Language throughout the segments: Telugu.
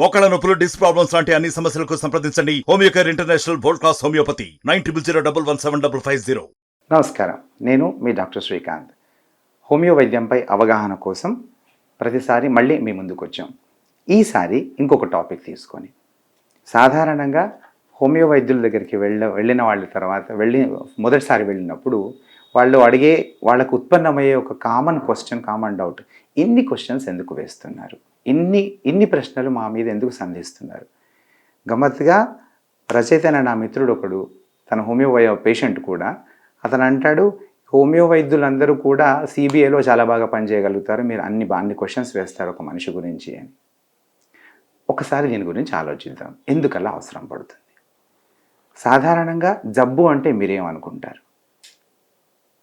మోకాళ్ళ నొప్పులు డిస్క్ ప్రాబ్లమ్స్ లాంటి అన్ని సమస్యలకు సంప్రదించండి. Homeocare international world class homeopathy nine triple zero double one seven double five zero. నమస్కారం. నేను మీ డాక్టర్ శ్రీకాంత్. హోమియో వైద్యంపై అవగాహన కోసం ప్రతిసారి మళ్ళీ మీ ముందుకు వచ్చాం ఈసారి ఇంకొక టాపిక్ తీసుకొని. సాధారణంగా హోమియో వైద్యుల దగ్గరికి వెళ్ళ వెళ్ళిన వాళ్ళ తర్వాత వెళ్ళి మొదటిసారి వెళ్ళినప్పుడు వాళ్ళు అడిగే వాళ్ళకు ఉత్పన్నమయ్యే ఒక కామన్ క్వశ్చన్ కామన్ డౌట్ ఇన్ని క్వశ్చన్స్ ఎందుకు వేస్తున్నారు? ఇన్ని ఇన్ని ప్రశ్నలు మా మీద ఎందుకు సంధిస్తున్నారు? గమ్మత్తుగా రచయిత నా మిత్రుడు ఒకడు తన హోమియోవయో పేషెంట్ కూడా అతను అంటాడు హోమియో వైద్యులందరూ కూడా సిబిఐలో చాలా బాగా పనిచేయగలుగుతారు మీరు అన్ని బా- అన్ని క్వశ్చన్స్ వేస్తారు ఒక మనిషి గురించి అని. ఒకసారి దీని గురించి ఆలోచిద్దాం. ఎందుకలా అవసరం పడుతుంది? సాధారణంగా జబ్బు అంటే మీరేమనుకుంటారు?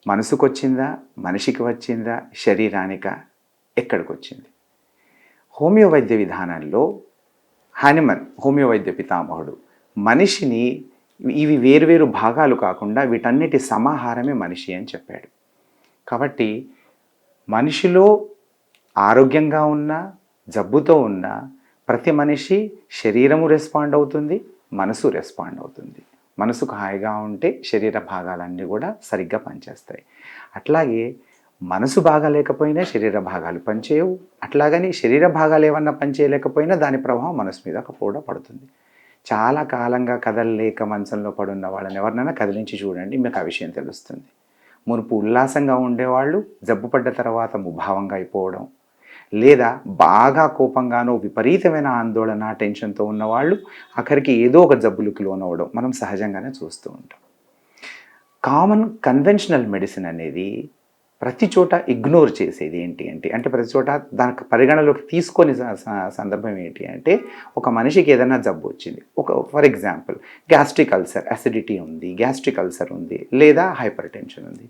మనసుకొచ్చిందా? మనిషికి వచ్చిందా? శరీరానిక? ఎక్కడికి వచ్చింది హోమియో వైద్య విధానంలో హానిమన్ హోమియో వైద్య పితామహుడు మనిషిని ఇవి వేరువేరు భాగాలు కాకుండా వీటన్నిటి సమాహారమే మనిషి అని చెప్పాడు. కాబట్టి మనిషిలో ఆరోగ్యంగా ఉన్న జబ్బుతో ఉన్న ప్రతి మనిషి శరీరము రెస్పాండ్ అవుతుంది మనసు రెస్పాండ్ అవుతుంది. మనసుకు హాయిగా ఉంటే శరీర భాగాలన్నీ కూడా సరిగ్గా పనిచేస్తాయి. అట్లాగే మనసు బాగాలేకపోయినా శరీర భాగాలు పనిచేయవు. అట్లాగని శరీర భాగాలు ఏమన్నా పనిచేయలేకపోయినా దాని ప్రభావం మనసు మీద కూడా పడుతుంది. చాలా కాలంగా కదలలేక మంచంలో పడున్న వాళ్ళని ఎవరినైనా కదిలించి చూడండి మీకు ఆ విషయం తెలుస్తుంది. మునుపు ఉల్లాసంగా ఉండేవాళ్ళు జబ్బు పడ్డ తర్వాత ముభావంగా అయిపోవడం. లేదా బాగా కోపంగానో విపరీతమైన ఆందోళన టెన్షన్తో ఉన్నవాళ్ళు ఆఖరికి ఏదో ఒక జబ్బులకు లోనవడం మనం సహజంగానే చూస్తూ ఉంటాం. కామన్ కన్వెన్షనల్ మెడిసిన్ అనేది ప్రతి చోట ఇగ్నోర్ చేసేది ఏంటి అంటే అంటే ప్రతి చోట దానికి పరిగణలోకి తీసుకొని సందర్భం ఏంటి అంటే ఒక మనిషికి ఏదైనా జబ్బు వచ్చింది. ఒక for example gastric ulcer acidity ఉంది గ్యాస్ట్రిక్ అల్సర్ ఉంది లేదా హైపర్ టెన్షన్ ఉంది.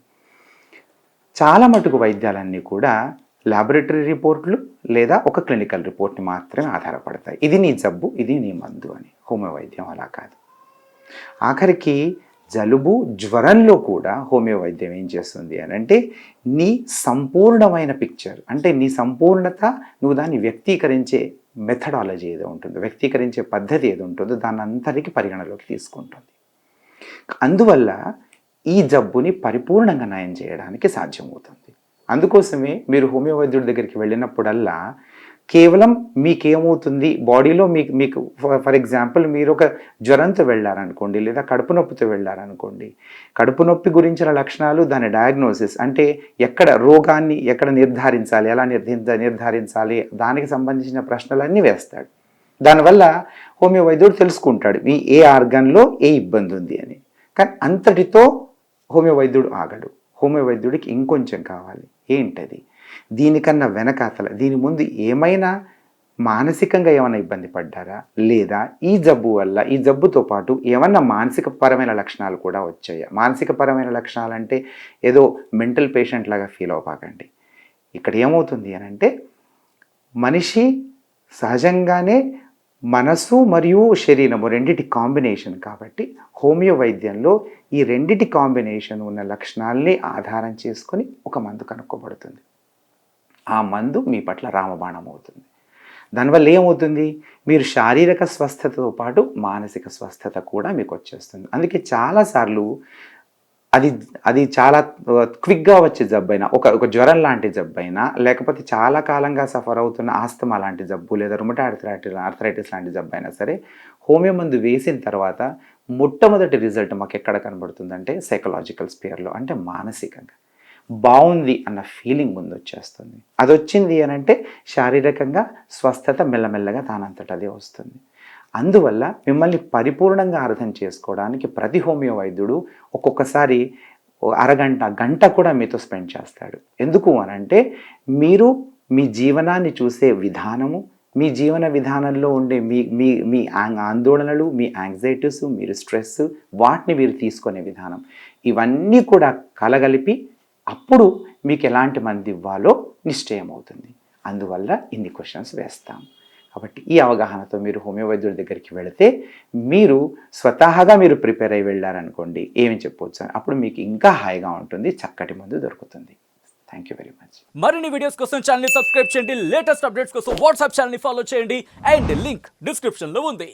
చాలా మటుకు వైద్యాలన్నీ కూడా లాబొరేటరీ రిపోర్ట్లు లేదా ఒక క్లినికల్ రిపోర్ట్ని మాత్రమే ఆధారపడతాయి. ఇది నీ జబ్బు ఇది నీ మందు అని. హోమియో వైద్యం అలా కాదు. ఆఖరికి జలుబు జ్వరంలో కూడా హోమియో వైద్యం ఏం చేస్తుంది అని అంటే నీ సంపూర్ణమైన పిక్చర్ అంటే నీ సంపూర్ణత నువ్వు దాన్ని వ్యక్తీకరించే మెథడాలజీ ఏదో ఉంటుందో వ్యక్తీకరించే పద్ధతి ఏది ఉంటుందో దాన్ని అందరికీ పరిగణలోకి తీసుకుంటుంది. అందువల్ల ఈ జబ్బుని పరిపూర్ణంగా నయం చేయడానికి సాధ్యమవుతుంది. అందుకోసమే మీరు హోమియో వైద్యుడి దగ్గరికి వెళ్ళినప్పుడల్లా కేవలం మీకేమవుతుంది? బాడీలో మీకు మీకు ఫర్ ఎగ్జాంపుల్ మీరు ఒక జ్వరంతో వెళ్ళారనుకోండి లేదా కడుపు నొప్పితో వెళ్ళారనుకోండి కడుపు నొప్పి గురించిన లక్షణాలు దాని డయాగ్నోసిస్ అంటే ఎక్కడ రోగాన్ని ఎక్కడ నిర్ధారించాలి ఎలా నిర్ధ నిర్ధారించాలి దానికి సంబంధించిన ప్రశ్నలన్నీ వేస్తాడు. దానివల్ల హోమియో వైద్యుడు తెలుసుకుంటాడు మీ ఏ ఆర్గన్లో ఏ ఇబ్బంది ఉంది అని. కానీ అంతటితో హోమియో వైద్యుడు ఆగడు. హోమియో వైద్యుడికి ఇంకొంచెం కావాలి. ఏంటది? దీనికన్నా వెనకాతల దీని ముందు ఏమైనా మానసికంగా ఏమైనా ఇబ్బంది పడ్డారా? లేదా ఈ జబ్బు వల్ల ఈ జబ్బుతో పాటు ఏమన్నా మానసిక పరమైన లక్షణాలు కూడా వచ్చాయా? మానసిక పరమైన లక్షణాలు అంటే ఏదో మెంటల్ పేషెంట్ లాగా ఫీల్ అవ్వకండి. ఇక్కడ ఏమవుతుంది అని అంటే మనిషి సహజంగానే మనసు మరియు శరీరము రెండిటి కాంబినేషన్ కాబట్టి హోమియో వైద్యంలో ఈ రెండిటి కాంబినేషన్ ఉన్న లక్షణాల్ని ఆధారం చేసుకొని ఒక మందు కనుక్కోబడుతుంది. ఆ మందు మీ పట్ల రామబాణం అవుతుంది దానివల్ల ఏమవుతుంది? మీరు శారీరక స్వస్థతతో పాటు మానసిక స్వస్థత కూడా మీకు వచ్చేస్తుంది అందుకే చాలాసార్లు అది అది చాలా క్విక్గా వచ్చే జబ్బైనా ఒక ఒక జ్వరం లాంటి జబ్బైనా లేకపోతే చాలా కాలంగా సఫర్ అవుతున్న ఆస్తమా లాంటి జబ్బు లేదా రుమటా ఆర్థరైటిస్ ఆర్థరైటిస్ లాంటి జబ్బు అయినా సరే హోమియో మందు వేసిన తర్వాత మొట్టమొదటి రిజల్ట్ మాకు ఎక్కడ కనబడుతుందంటే సైకలాజికల్ స్పియర్లో అంటే మానసికంగా. బాగుంది అన్న ఫీలింగ్ ముందు వచ్చేస్తుంది. అది వచ్చింది అని అంటే శారీరకంగా స్వస్థత మెల్లమెల్లగా దానంతట అదే వస్తుంది. అందువల్ల మిమ్మల్ని పరిపూర్ణంగా అర్థం చేసుకోవడానికి ప్రతి హోమియో వైద్యుడు ఒక్కొక్కసారి అరగంట గంట కూడా మీతో స్పెండ్ చేస్తాడు. ఎందుకు అనంటే మీరు మీ జీవనాన్ని చూసే విధానము మీ జీవన విధానంలో ఉండే మీ మీ మీ ఆందోళనలు మీ యాంగ్జైటీస్ మీరు స్ట్రెస్ వాటిని మీరు తీసుకునే విధానం ఇవన్నీ కూడా కలగలిపి అప్పుడు మీకు ఎలాంటి మంది ఇవ్వాలో నిశ్చయం అవుతుంది అందువల్ల ఇన్ని క్వశ్చన్స్ వేస్తాం. కాబట్టి ఈ అవగాహనతో మీరు హోమియోవైద్యుడి దగ్గరికి వెళితే మీరు స్వతహాగా మీరు ప్రిపేర్ అయి వెళ్ళారనుకోండి ఏమి చెప్పవచ్చు అప్పుడు మీకు ఇంకా హాయిగా ఉంటుంది చక్కటి మందు దొరుకుతుంది. థ్యాంక్ యూ వెరీ మచ్ మరిన్ని వీడియోస్ కోసం ఛానల్ సబ్స్క్రైబ్ చేయండి. లేటెస్ట్ అప్డేట్స్ కోసం వాట్సాప్ ఛానల్ ఫాలో చేయండి. అండ్ లింక్ డిస్క్రిప్షన్లో ఉంది.